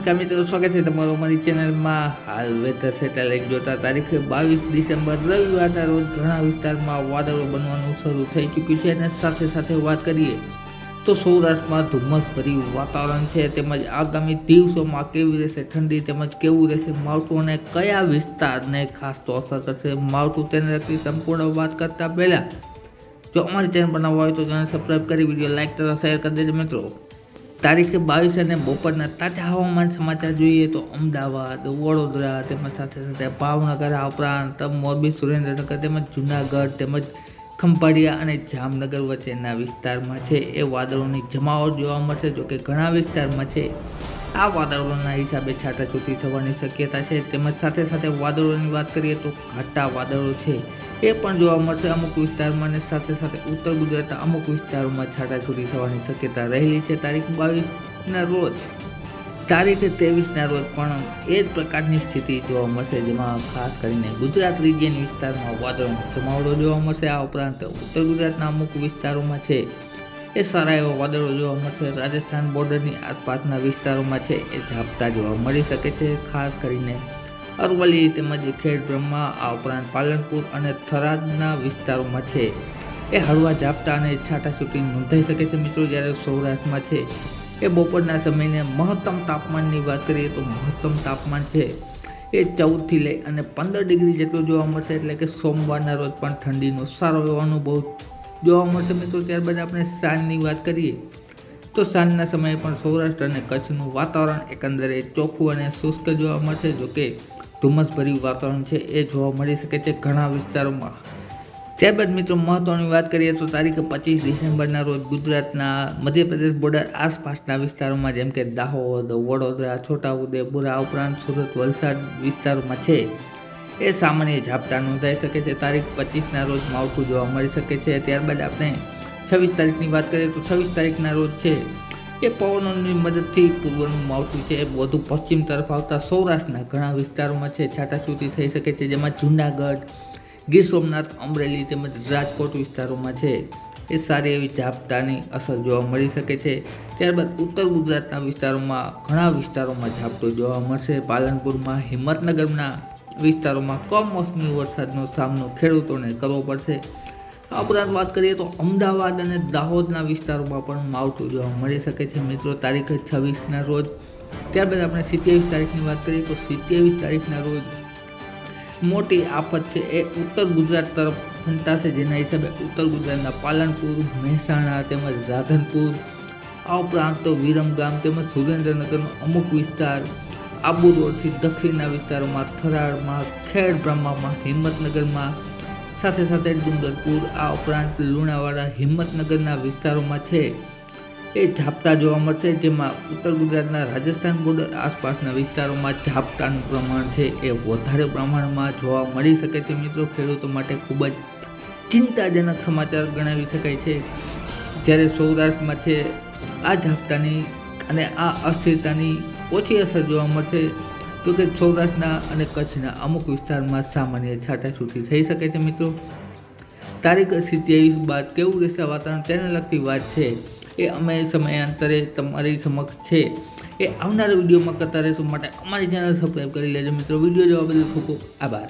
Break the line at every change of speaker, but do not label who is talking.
નમસ્કાર મિત્રો, સ્વાગત છે તમારું અમારી ચેનલમાં. હાલ વેધર સેટેલાઇટ જોતા તારીખે બાવીસ ડિસેમ્બર રવિવારના રોજ ઘણા વિસ્તારમાં વાદળો બનવાનું શરૂ થઈ ચૂક્યું છે અને સાથે સાથે વાત કરીએ તો સૌરાષ્ટ્રમાં ધુમ્મસભરી વાતાવરણ છે તેમજ આગામી દિવસોમાં કેવી રહેશે ઠંડી તેમજ કેવું રહેશે માવઠું અને કયા વિસ્તારને ખાસ તો અસર કરશે માવઠું તેને લગતી સંપૂર્ણ વાત કરતાં પહેલાં જો અમારી ચેનલ બનાવવા હોય તો ચેનલ સબસ્ક્રાઈબ કરી, વીડિયો લાઇક તથા શેર કરી દેજો મિત્રો. તારીખે બાવીસ અને બપોરના તાજા હવામાન સમાચાર જોઈએ તો અમદાવાદ, વડોદરા તેમજ સાથે સાથે ભાવનગર આ ઉપરાંત મોરબી, સુરેન્દ્રનગર તેમજ જુનાગઢ તેમજ ખંભાળિયા અને જામનગર વચ્ચેના વિસ્તારમાં છે. એ વાદળોની જમાવટ જોવા મળશે. જોકે ઘણા વિસ્તારમાં છે. આ વાદળોના હિસાબે છાટાછૂટી થવાની શક્યતા છે. તેમજ સાથે સાથે વાદળોની વાત કરીએ તો ઘાટા વાદળો છે. એ પણ જોવા મળશે. અમુક વિસ્તારમાં અને સાથે સાથે ઉત્તર ગુજરાતના અમુક વિસ્તારોમાં છાટાછૂટી થવાની શક્યતા રહેલી છે. તારીખ બાવીસના રોજ, તારીખે ત્રેવીસના રોજ પણ એ જ પ્રકારની સ્થિતિ જોવા મળશે, જેમાં ખાસ કરીને ગુજરાત રિજિયન વિસ્તારમાં વાદળોનો જમાવડો જોવા મળશે. આ ઉપરાંત ઉત્તર ગુજરાતના અમુક વિસ્તારોમાં છે એ સારા એવા વાદળો જોવા મળશે. રાજસ્થાન બોર્ડરની આસપાસના વિસ્તારોમાં છે એ ઝાપટા જોવા મળી શકે છે. ખાસ કરીને અરવલ્લી તેમજ ખેડ બ્રહ્મા આ ઉપરાંત પાલનપુર અને થરાદના વિસ્તારોમાં છે. એ હળવા ઝાપટા અને છાટાછૂટી નોંધાઈ શકે છે મિત્રો. જ્યારે સૌરાષ્ટ્રમાં છે, એ બપોરના સમયને મહત્તમ તાપમાનની વાત કરીએ તો મહત્તમ તાપમાન છે, એ ચૌદથી લઈ અને પંદર ડિગ્રી જેટલું જોવા મળશે. એટલે કે સોમવારના રોજ પણ ઠંડીનો સારો એવો અનુભવ જોવા મળશે મિત્રો. ત્યારબાદ આપણે સાંજની વાત કરીએ, તો સાંજના સમયે પણ સૌરાષ્ટ્ર અને કચ્છનું વાતાવરણ એકંદરે ચોખ્ખું અને શુષ્ક જોવા મળશે. જોકે ધુમ્મસભર્યું વાતાવરણ છે, એ જોવા મળી શકે છે ઘણા વિસ્તારોમાં. ત્યારબાદ મિત્રો, મહત્વની વાત કરીએ તો તારીખ પચીસ ડિસેમ્બરના રોજ ગુજરાતના મધ્યપ્રદેશ બોર્ડર આસપાસના વિસ્તારોમાં જેમ કે દાહોદ, વડોદરા, છોટાઉદેપુર આ ઉપરાંત સુરત, વલસાડ વિસ્તારોમાં છે. એ સામાન્ય ઝાપટા નોંધાઈ શકે છે. તારીખ પચીસના રોજ માવઠું જોવા મળી શકે છે. ત્યારબાદ આપણે છવ્વીસ તારીખની વાત કરીએ તો છવ્વીસ તારીખના રોજ છે એ પવનોની મદદથી પૂર્વનું માવઠું છે, એ વધુ પશ્ચિમ તરફ આવતા સૌરાષ્ટ્રના ઘણા વિસ્તારોમાં છે. છાટાછૂટી થઈ શકે છે, જેમાં જૂનાગઢ, ગીર સોમનાથ, અમરેલી તેમજ રાજકોટ વિસ્તારોમાં છે. એ સારી એવી ઝાપટાની અસર જોવા મળી શકે છે. ત્યારબાદ ઉત્તર ગુજરાતના વિસ્તારોમાં ઘણા વિસ્તારોમાં ઝાપટો જોવા મળશે. પાલનપુરમાં, હિંમતનગરના વિસ્તારોમાં કમોસમી વરસાદનો સામનો ખેડૂતોને કરવો પડશે. આ ઉપરાંત વાત કરીએ તો અમદાવાદ અને દાહોદના વિસ્તારોમાં પણ માવઠું જોવા મળી શકે છે. મિત્રો, તારીખ છવ્વીસના રોજ, ત્યારબાદ આપણે સિત્યાવીસ તારીખની વાત કરીએ તો સિત્યાવીસ તારીખના રોજ મોટી આફત છે. એ ઉત્તર ગુજરાત તરફ ફંટાશે જેના હિસાબે ઉત્તર ગુજરાતના પાલનપુર, મહેસાણા તેમજ રાધનપુર, આ ઉપરાંત તો વિરમગામ તેમજ સુરેન્દ્રનગરનો અમુક વિસ્તાર, આબુ રોડથી દક્ષિણના વિસ્તારોમાં થરાડમાં ખેડ બ્રહ્મામાં, હિંમતનગરમાં સાથે સાથે ડુંગરપુર, આ ઉપરાંત લુણાવાડા, હિંમતનગરના વિસ્તારોમાં છે. એ ઝાપટા જોવા મળશે, જેમાં ઉત્તર ગુજરાતના રાજસ્થાન બોર્ડર આસપાસના વિસ્તારોમાં ઝાપટાનું પ્રમાણ છે. એ વધારે પ્રમાણમાં જોવા મળી શકે છે મિત્રો. ખેડૂતો માટે ખૂબ જ ચિંતાજનક સમાચાર ગણાવી શકાય છે. જ્યારે સૌરાષ્ટ્રમાં છે, આ ઝાપટાની અને આ અસ્થિરતાની ઓછી અસર જોવા મળશે. તો કે સૌરાષ્ટ્રના અને કચ્છના અમુક વિસ્તારમાં સામાન્ય છાટાછૂટી થઈ શકે છે મિત્રો. તારીખ સિત્યાવીસ બાદ કેવું રહેશે વાતાવરણ? તેને લગતી વાત છે એ અમે સમયાંતરે તમારી સમક્ષ છે. એ આવનારા વિડીયોમાં કરતા રહીશું માટે અમારી ચેનલ સબસ્ક્રાઈબ કરી લેજો મિત્રો. વીડિયો જોવા બદલ ખૂબ ખૂબ આભાર.